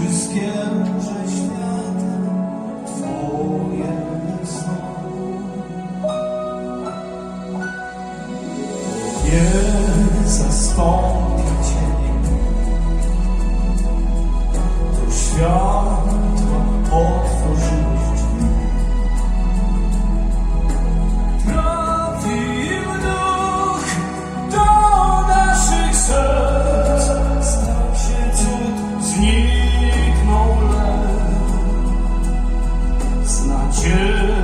Wszystkie róże świata Twoje są. Nie Cię to świat. to